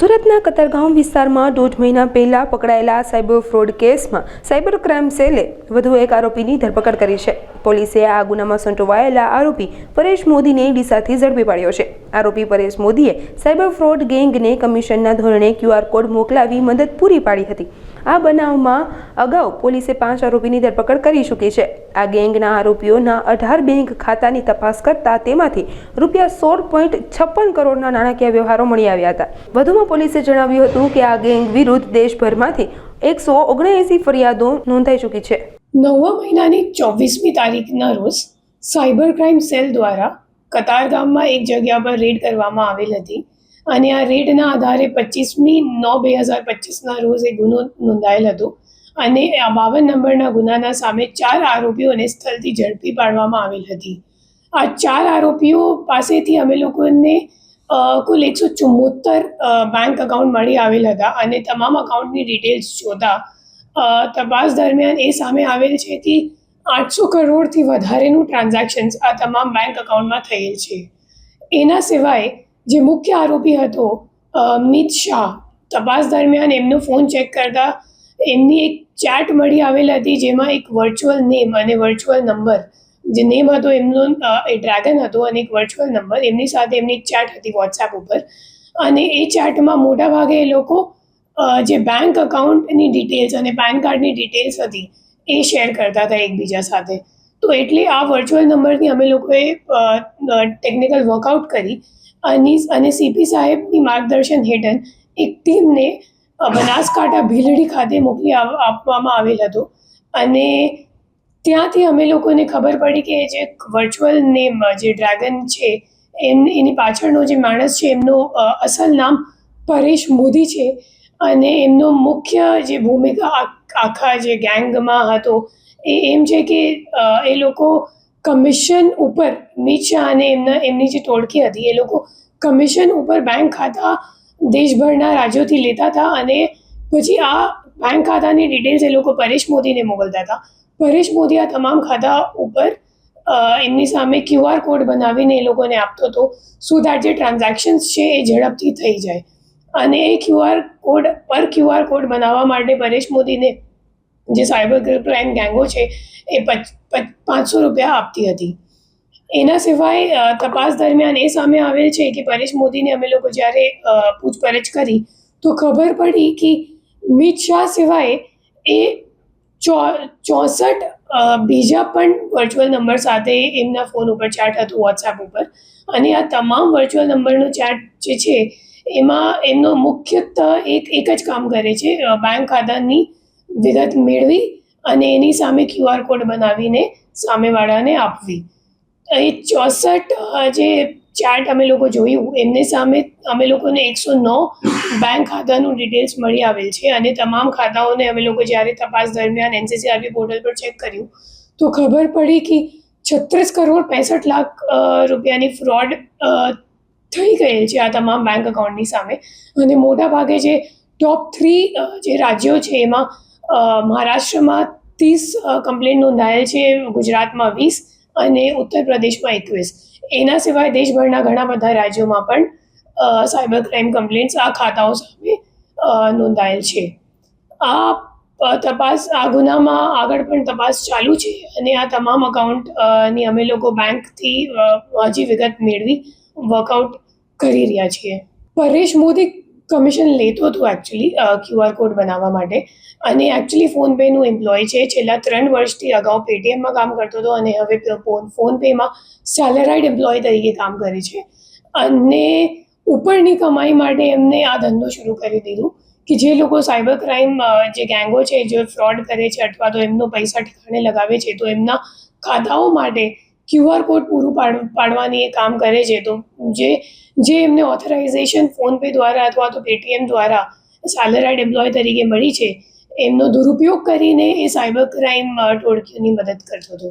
સુરતના કતારગામ વિસ્તારમાં દોઢ મહિના પહેલા પકડાયેલા સાયબર ફ્રોડ કેસમાં સાયબર ક્રાઇમ સેલે વધુ એક આરોપીની ધરપકડ કરી છે. પોલીસે આ ગુનામાં સંડોવાયેલા આરોપી પરેશ મોદીને ડીસાથી ઝડપી પાડ્યો છે. આરોપી પરેશ મોદીએ સાયબર ફ્રોડ ગેંગને કમિશનના ધોરણે ક્યુઆર કોડ મોકલાવી મદદ પૂરી પાડી હતી. આ બનાવમાં અગાઉ પોલીસે પાંચ આરોપીની ધરપકડ કરી ચૂકી છે. આ ગેંગના આરોપીઓના અઢાર બેંક ખાતાની તપાસ કરતા તેમાંથી રૂપિયા સોળ પોઈન્ટ છપ્પન કરોડના નાણાકીય વ્યવહારો મળી આવ્યા હતા. વધુમાં પોલીસે જણાવ્યું હતું કે આ ગેંગ વિરુદ્ધ દેશભરમાંથી એકસો ઓગણએંસી ફરિયાદો નોંધાઈ ચૂકી છે. નવમા મહિનાની ચોવીસમી તારીખના રોજ સાયબર ક્રાઇમ સેલ દ્વારા કતારગામમાં એક જગ્યા પર રેડ કરવામાં આવેલ હતી અને આ રેડના આધારે પચીસમી નવ બે હજાર પચીસના રોજ એ ગુનો નોંધાયેલ હતો અને આ બાવન નંબરના ગુનાના સામે ચાર આરોપીઓને સ્થળથી ઝડપી પાડવામાં આવેલ હતી. આ ચાર આરોપીઓ પાસેથી અમે લોકોને કુલ એકસો ચુમ્મોતર બેંક અકાઉન્ટ મળી આવેલ હતા અને તમામ અકાઉન્ટની ડિટેલ્સ જોતા તપાસ દરમિયાન એ સામે આવેલ છે કે આઠસો કરોડથી વધારેનું ટ્રાન્ઝેક્શન્સ આ તમામ બેંક અકાઉન્ટમાં થયેલ છે. એના સિવાય જે મુખ્ય આરોપી હતો મિત શાહ, તપાસ દરમિયાન એમનો ફોન ચેક કરતા એમની એક ચેટ મળી આવેલ હતી જેમાં એક વર્ચ્યુઅલ નેમ અને વર્ચ્યુઅલ નંબર જે નેમ હતો, એમનો એ ડ્રેગન હતો અને એક વર્ચ્યુઅલ નંબર એમની સાથે એમની ચેટ હતી વોટ્સએપ ઉપર. અને એ ચેટમાં મોટાભાગે એ લોકો જે બેંક અકાઉન્ટની ડિટેલ્સ અને પેન કાર્ડની ડિટેલ્સ હતી, એ શેર કરતા હતા એકબીજા સાથે. તો એટલે આ વર્ચ્યુઅલ નંબરથી અમે લોકોએ ટેકનિકલ વર્કઆઉટ કરી. અને અને સીપી સાહેબની માર્ગદર્શન હેઠળ એક ટીમને બનાસકાંઠા ભીલડી ખાતે મોકલી આપવામાં આવેલ હતો. અને ત્યાંથી અમે લોકોને ખબર પડી કે જે વર્ચ્યુઅલ નેમ જે ડ્રેગન છે, એમ, એની પાછળનો જે માણસ છે, એમનું અસલ નામ પરેશ મોદી છે. અને એમનો મુખ્ય જે ભૂમિકા આખા જે ગેંગમાં હતો, એ એમ છે કે એ લોકો કમિશન ઉપર મિત શાહ અને એમના, એમની જે ટોળકી હતી, એ લોકો કમિશન ઉપર બેંક ખાતા દેશભરના રાજ્યોથી લેતા હતા અને પછી આ બેંક ખાતાની ડિટેલ્સ એ લોકો પરેશ મોદીને મોકલતા હતા. પરેશ મોદી આ તમામ ખાતા ઉપર એમની સામે ક્યુઆર કોડ બનાવીને એ લોકોને આપતો હતો. સો દેટ જે ટ્રાન્ઝેક્શન્સ છે એ ઝડપથી થઈ જાય. અને એ ક્યુઆર કોડ પર ક્યુઆર કોડ બનાવવા માટે પરેશ મોદીને જે સાયબર ક્રાઇમ ગેંગો છે એ પચ, પચ- પાંચસો રૂપિયા આપતી હતી. એના સિવાય તપાસ દરમિયાન એ સામે આવેલ છે કે પરેશ મોદીને અમે લોકો જ્યારે પૂછપરછ કરી તો ખબર પડી કે મિત શાહ સિવાય એ ચો ચોસઠ બીજા પણ વર્ચ્યુઅલ નંબર સાથે એમના ફોન ઉપર ચેટ હતું વોટ્સએપ ઉપર. અને આ તમામ વર્ચ્યુઅલ નંબરનો ચેટ જે છે, એમાં એમનો મુખ્યત્વ એક એક જ કામ કરે છે બેંક ખાતાની વિગત મેળવી અને એની સામે ક્યુઆર કોડ બનાવીને સામેવાળાને આપવી. એ ચોસઠ જે ચાર્ટ અમે લોકો જોયું. એમને સામે અમે લોકોને એકસો નવ બેંક ખાતાનું ડિટેલ્સ મળી આવેલ છે અને તમામ ખાતાઓને અમે લોકો જ્યારે તપાસ દરમિયાન એનસીસીઆરબી પોર્ટલ પર ચેક કર્યું, તો ખબર પડી કે છત્રીસ કરોડ પેસઠ લાખ રૂપિયાની ફ્રોડ થઈ ગયેલ છે આ તમામ બેંક અકાઉન્ટની સામે. અને મોટા ભાગે જે ટોપ થ્રી જે રાજ્યો છે એમાં મહારાષ્ટ્રમાં ત્રીસ કમ્પ્લેન નોંધાયેલ છે, ગુજરાતમાં વીસ અને ઉત્તર પ્રદેશમાં એકવીસ. એના સિવાય દેશભરના ઘણા બધા રાજ્યોમાં પણ સાયબર ક્રાઇમ કમ્પ્લેન્ટ્સ આ ખાતાઓ સામે નોંધાયેલ છે. આ તપાસ, આ ગુનામાં આગળ પણ તપાસ ચાલુ છે અને આ તમામ અકાઉન્ટની અમે લોકો બેંકથી હજી વિગત મેળવી વર્કઆઉટ કરી રહ્યા છીએ. પરેશ મોદી કમિશન લેતો હતો એકચ્યુઅલી ક્યુઆર કોડ બનાવવા માટે. અને એકચ્યુઅલી ફોનપેનું એમ્પ્લોય છે, છેલ્લા ત્રણ વર્ષથી અગાઉ પેટીએમમાં કામ કરતો હતો અને હવે ફોનપેમાં સેલેરાઇડ એમ્પ્લોય તરીકે કામ કરે છે. અને ઉપરની કમાઈ માટે એમને આ ધંધો શરૂ કરી દીધું કે જે લોકો સાયબર ક્રાઇમ જે ગેંગો છે, જે ફ્રોડ કરે છે અથવા તો એમનો પૈસા ઠેકાણે લગાવે છે, તો એમના ખાતાઓ માટે ક્યુઆર કોડ પૂરું પાડ, પાડવાની એ કામ કરે છે તો જે જે એમને ઓથોરાઇઝેશન ફોનપે દ્વારા અથવા તો પેટીએમ દ્વારા સેલેરાઇડ એમ્પ્લોય તરીકે મળી છે, એમનો દુરુપયોગ કરીને એ સાયબર ક્રાઇમ ટોળકીઓની મદદ કરતો હતો.